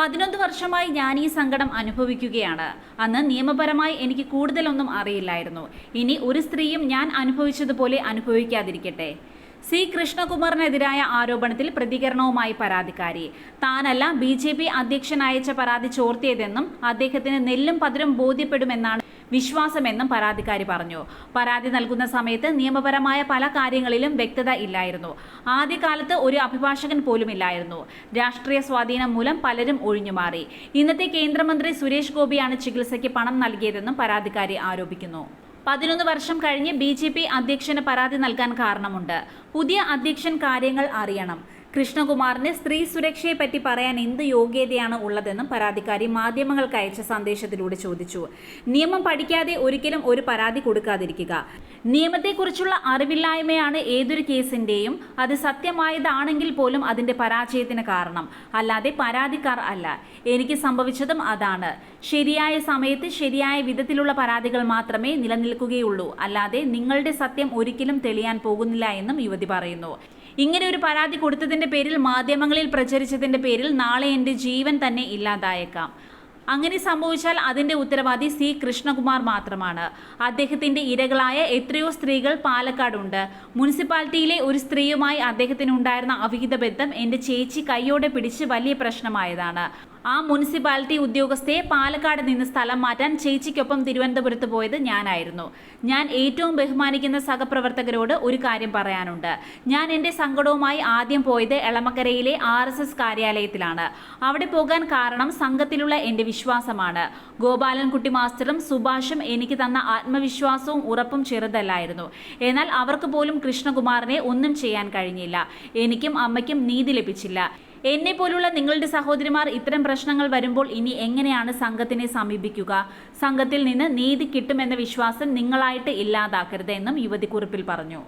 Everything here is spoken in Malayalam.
പതിനൊന്ന് വർഷമായി ഞാൻ ഈ സങ്കടം അനുഭവിക്കുകയാണ്. അന്ന് നിയമപരമായി എനിക്ക് കൂടുതലൊന്നും അറിയില്ലായിരുന്നു. ഇനി ഒരു സ്ത്രീയും ഞാൻ അനുഭവിച്ചതുപോലെ അനുഭവിക്കാതിരിക്കട്ടെ. സി. കൃഷ്ണകുമാറിനെതിരായ ആരോപണത്തിൽ പ്രതികരണവുമായി പരാതിക്കാരി. താനല്ല ബി ജെ പി അധ്യക്ഷൻ അയച്ച പരാതി ചോർത്തിയതെന്നും അദ്ദേഹത്തിന് നെല്ലും പതിരും ബോധ്യപ്പെടുമെന്നാണ് വിശ്വാസമെന്നും പരാതിക്കാരി പറഞ്ഞു. പരാതി നൽകുന്ന സമയത്ത് നിയമപരമായ പല കാര്യങ്ങളിലും വ്യക്തത ഇല്ലായിരുന്നു. ആദ്യകാലത്ത് ഒരു അഭിഭാഷകൻ പോലും ഇല്ലായിരുന്നു രാഷ്ട്രീയ സ്വാധീനം മൂലം പലരും ഒഴിഞ്ഞുമാറി. ഇന്നത്തെ കേന്ദ്രമന്ത്രി സുരേഷ് ഗോപിയാണ് ചികിത്സയ്ക്ക് പണം നൽകിയതെന്നും പരാതിക്കാരി ആരോപിക്കുന്നു. പതിനൊന്ന് വർഷം കഴിഞ്ഞ് ബി ജെ പി അധ്യക്ഷന് പരാതി നൽകാൻ കാരണമുണ്ട്. പുതിയ അധ്യക്ഷൻ കാര്യങ്ങൾ അറിയണം. കൃഷ്ണകുമാറിന് സ്ത്രീ സുരക്ഷയെ പറ്റി പറയാൻ എന്ത് യോഗ്യതയാണ് ഉള്ളതെന്നും പരാതിക്കാരി മാധ്യമങ്ങൾക്ക് അയച്ച സന്ദേശത്തിലൂടെ ചോദിച്ചു. നിയമം പഠിക്കാതെ ഒരിക്കലും ഒരു പരാതി കൊടുക്കാതിരിക്കുക. നിയമത്തെക്കുറിച്ചുള്ള അറിവില്ലായ്മയാണ് ഏതൊരു കേസിന്റെയും. അത് സത്യമായതാണെങ്കിൽ പോലും അതിന്റെ പരാജയത്തിന് കാരണം. അല്ലാതെ പരാതിക്കാർ അല്ല. എനിക്ക് സംഭവിച്ചതും അതാണ്. ശരിയായ സമയത്ത് ശരിയായ വിധത്തിലുള്ള പരാതികൾ മാത്രമേ നിലനിൽക്കുകയുള്ളൂ. അല്ലാതെ നിങ്ങളുടെ സത്യം ഒരിക്കലും തെളിയാൻ പോകുന്നില്ല എന്നും യുവതി പറയുന്നു. ഇങ്ങനെ ഒരു പരാതി കൊടുത്തതിന്റെ പേരിൽ മാധ്യമങ്ങളിൽ പ്രചരിച്ചതിന്റെ പേരിൽ നാളെ എന്റെ ജീവൻ തന്നെ ഇല്ലാതായേക്കാം. അങ്ങനെ സംഭവിച്ചാൽ അതിന്റെ ഉത്തരവാദി സി. കൃഷ്ണകുമാർ മാത്രമാണ്. അദ്ദേഹത്തിന്റെ ഇരകളായ എത്രയോ സ്ത്രീകൾ പാലക്കാടുണ്ട്. മുനിസിപ്പാലിറ്റിയിലെ ഒരു സ്ത്രീയുമായി അദ്ദേഹത്തിന് ഉണ്ടായിരുന്ന അവിഹിത ബന്ധം എന്റെ ചേച്ചി കൈയോടെ പിടിച്ച് വലിയ പ്രശ്നമായതാണ്. ആ മുനിസിപ്പാലിറ്റി ഉദ്യോഗസ്ഥയെ പാലക്കാട് നിന്ന് സ്ഥലം മാറ്റാൻ ചേച്ചിക്കൊപ്പം തിരുവനന്തപുരത്ത് പോയത് ഞാനായിരുന്നു. ഞാൻ ഏറ്റവും ബഹുമാനിക്കുന്ന സഹപ്രവർത്തകരോട് ഒരു കാര്യം പറയാനുണ്ട്. ഞാൻ എന്റെ സങ്കടവുമായി ആദ്യം പോയത് എളമക്കരയിലെ ആർ എസ് എസ് കാര്യാലയത്തിലാണ്. അവിടെ പോകാൻ കാരണം സംഘത്തിലുള്ള എന്റെ വിശ്വാസമാണ്. ഗോപാലൻകുട്ടി മാസ്റ്ററും സുഭാഷും എനിക്ക് തന്ന ആത്മവിശ്വാസവും ഉറപ്പും ചെറുതല്ലായിരുന്നു. എന്നാൽ അവർക്ക് പോലും കൃഷ്ണകുമാറിനെ ഒന്നും ചെയ്യാൻ കഴിഞ്ഞില്ല. എനിക്കും അമ്മയ്ക്കും നീതി ലഭിച്ചില്ല. എന്നെ പോലുള്ള നിങ്ങളുടെ സഹോദരിമാർ ഇത്തരം പ്രശ്നങ്ങൾ വരുമ്പോൾ ഇനി എങ്ങനെയാണ് സംഘത്തിനെ സമീപിക്കുക? സംഘത്തിൽ നിന്ന് നീതി കിട്ടുമെന്ന വിശ്വാസം നിങ്ങളായിട്ട് ഇല്ലാതാക്കരുത് എന്നും യുവതി കുറിപ്പിൽ പറഞ്ഞു.